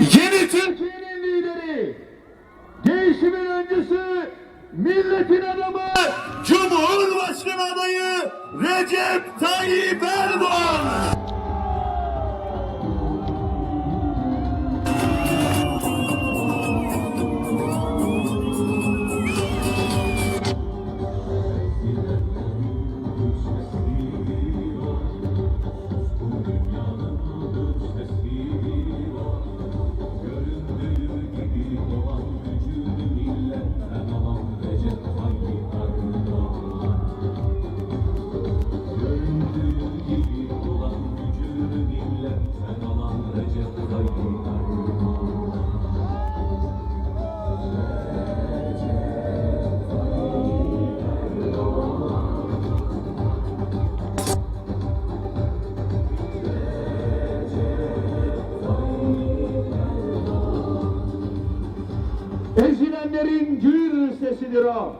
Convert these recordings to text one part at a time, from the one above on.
Yeni Türkiye'nin lideri, değişimin öncüsü, milletin adamı, Cumhurbaşkanı adayı Recep Tayyip Erdoğan. Ezilenlerin gür sesidir o.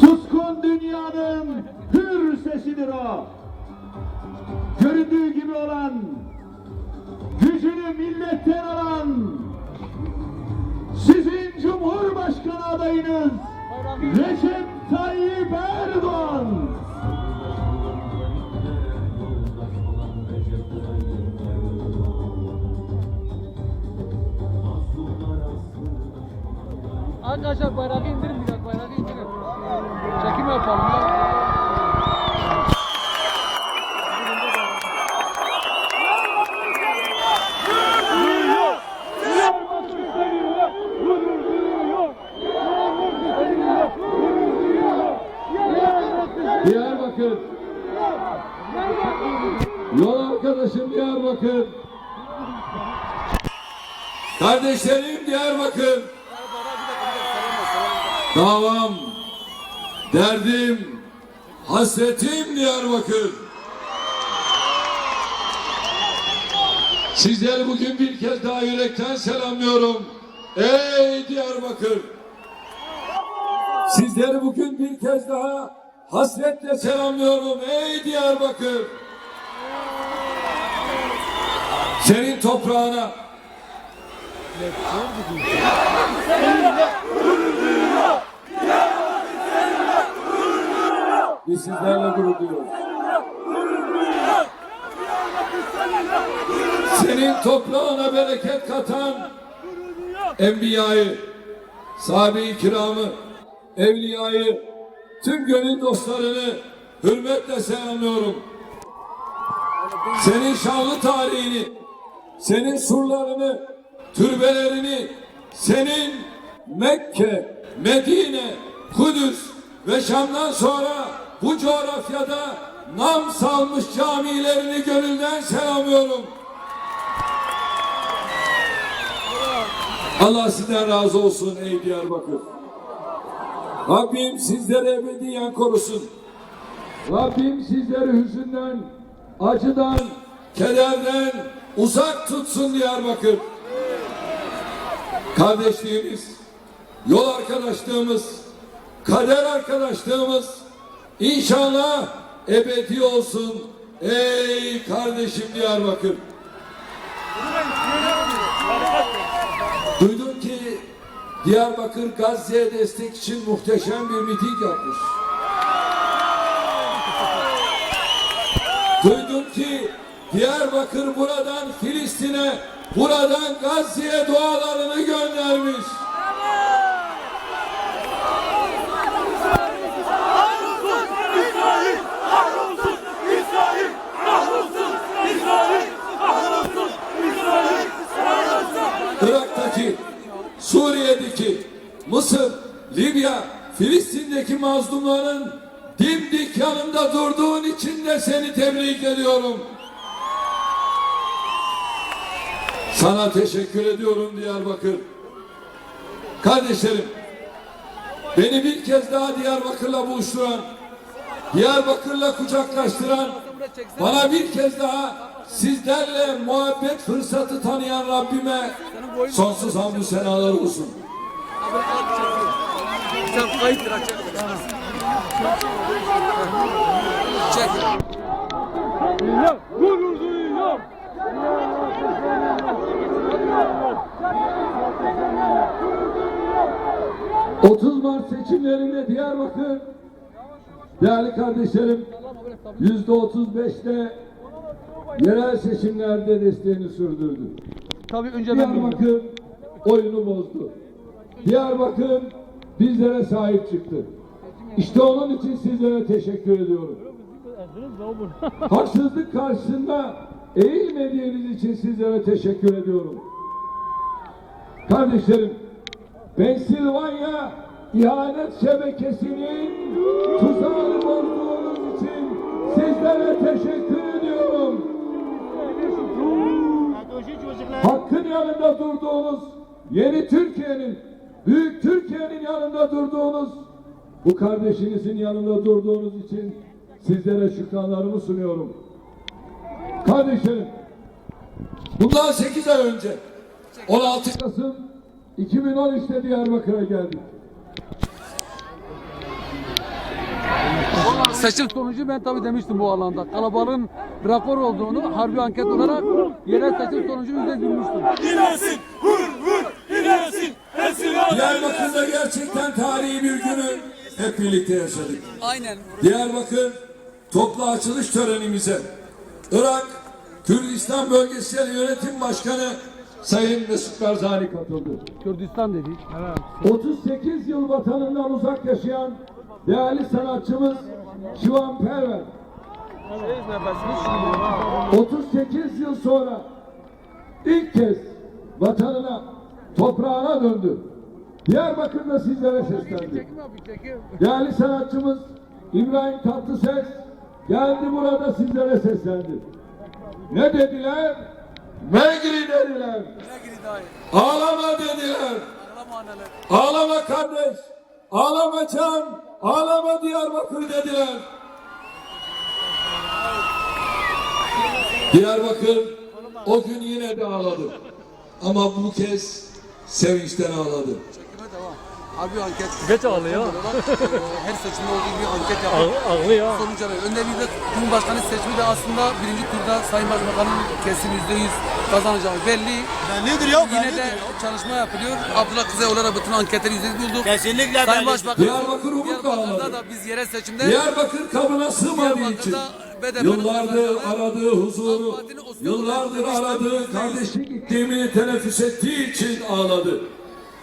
Suskun dünyanın hür sesidir o. Göründüğü gibi olan, gücünü milletten alan, sizin Cumhurbaşkanı adayınız Recep Tayyip Erdoğan. Arkadaşlar bayrağı indirin biraz bayrağı indirin. Çekim yapalım ya. Diyarbakır. Yol arkadaşım Diyarbakır. Kardeşlerim Diyarbakır. Davam, derdim, hasretim Diyarbakır. Sizleri bugün bir kez daha yürekten selamlıyorum. Ey Diyarbakır! Sizleri bugün bir kez daha hasretle selamlıyorum ey Diyarbakır. Senin toprağına Biz sizlerle gurur. Senin toprağına bereket katan Enbiya'yı, sahabe-i kiramı, evliyayı, tüm gönül dostlarını hürmetle selamlıyorum. Senin şanlı tarihini, senin surlarını, türbelerini, senin Mekke, Medine, Kudüs ve Şam'dan sonra bu coğrafyada nam salmış camilerini gönülden selamlıyorum. Allah sizden razı olsun ey Diyarbakır. Rabbim sizleri ebediyen korusun. Rabbim sizleri hüzünden, acıdan, kederden uzak tutsun Diyarbakır. Kardeşliğimiz, yol arkadaşlığımız, kader arkadaşlığımız inşallah ebedi olsun ey kardeşim Diyarbakır. Duydum ki Diyarbakır Gazze'ye destek için muhteşem bir miting yapmış. Duydum ki Diyarbakır buradan Filistin'e, buradan Gazze'ye dualarını göndermiş. Suriye'deki, Mısır, Libya, Filistin'deki mazlumların dimdik yanında durduğun için de seni tebrik ediyorum. Sana teşekkür ediyorum Diyarbakır. Kardeşlerim, beni bir kez daha Diyarbakır'la buluşturan, Diyarbakır'la kucaklaştıran, bana bir kez daha sizlerle muhabbet fırsatı tanıyan Rabbime Sonsuz hamdü senalar olsun. Otuz Mart seçimlerinde Diyarbakır değerli kardeşlerim yüzde otuz beşte yerel seçimlerde desteğini sürdürdü. Tabii önce Diyarbakır oyunu bozdu. Diyarbakır bizlere sahip çıktı. İşte onun için sizlere teşekkür ediyorum. Haksızlık karşısında eğilmediğiniz için sizlere teşekkür ediyorum. Kardeşlerim, Pensilvanya ihanet şebekesinin tuzağını bozduğunuz için sizlere teşekkür ediyorum. Hakkın yanında durduğunuz, yeni Türkiye'nin, büyük Türkiye'nin yanında durduğunuz, bu kardeşinizin yanında durduğunuz için sizlere şükranlarımı sunuyorum. Kardeşlerim, bundan 8 ay önce 16 Kasım 2013'te Diyarbakır'a geldik. Seçim sonucu ben tabii demiştim bu alanda. Kalabalığın rapor olduğunu harbi anket olarak yerel seçim sonucu yüzde gülmüştüm. İlersin, vur vur, Pensilvanya Diyarbakır'da gerçekten tarihi bir günü hep birlikte yaşadık. Aynen. Diyarbakır toplu açılış törenimize Irak Kürdistan Bölgesel Yönetim Başkanı Sayın Mesut Barzani katıldı. Kürdistan dedik. 38 yıl vatanından uzak yaşayan değerli sanatçımız Şivan Perver 38 yıl sonra ilk kez vatanına, toprağına döndü. Diyarbakır'da sizlere seslendi. Değerli sanatçımız İbrahim Tatlıses geldi burada sizlere seslendi. Ne dediler? Megri dediler. Ağlama dediler. Ağlama kardeş. Ağlama can. Ağlama Diyarbakır dediler. Diyarbakır o gün yine de ağladı. Ama bu kez sevinçten ağladı. Harbi anket. Geç ağlıyor. Her seçimde olduğu gibi anket yaptık. Ağlıyor. Sonuç alıyor. Önde bir de Cumhurbaşkanı seçimi de aslında birinci turda Sayın Başbakan'ın kesin yüzde yüz kazanacağı belli. Bellidir ya. Yine de çalışma yapılıyor. Abdullah Kızıloğlu'na bütün anketleri yüzde yüz bulduk. Kesinlikle Sayın bellidir. Başbakan. Diyarbakır ağladı. Diyarbakır'da da biz yerel seçimde Diyarbakır kabına sığmadığı için yıllardır aradığı huzuru, yıllardır aradığı kardeşlik iklimini teneffüs ettiği için ağladı.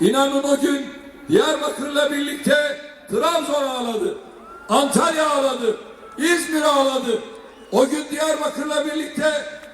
İnanın o gün Diyarbakır'la birlikte Trabzon ağladı, Antalya ağladı, İzmir ağladı. O gün Diyarbakır'la birlikte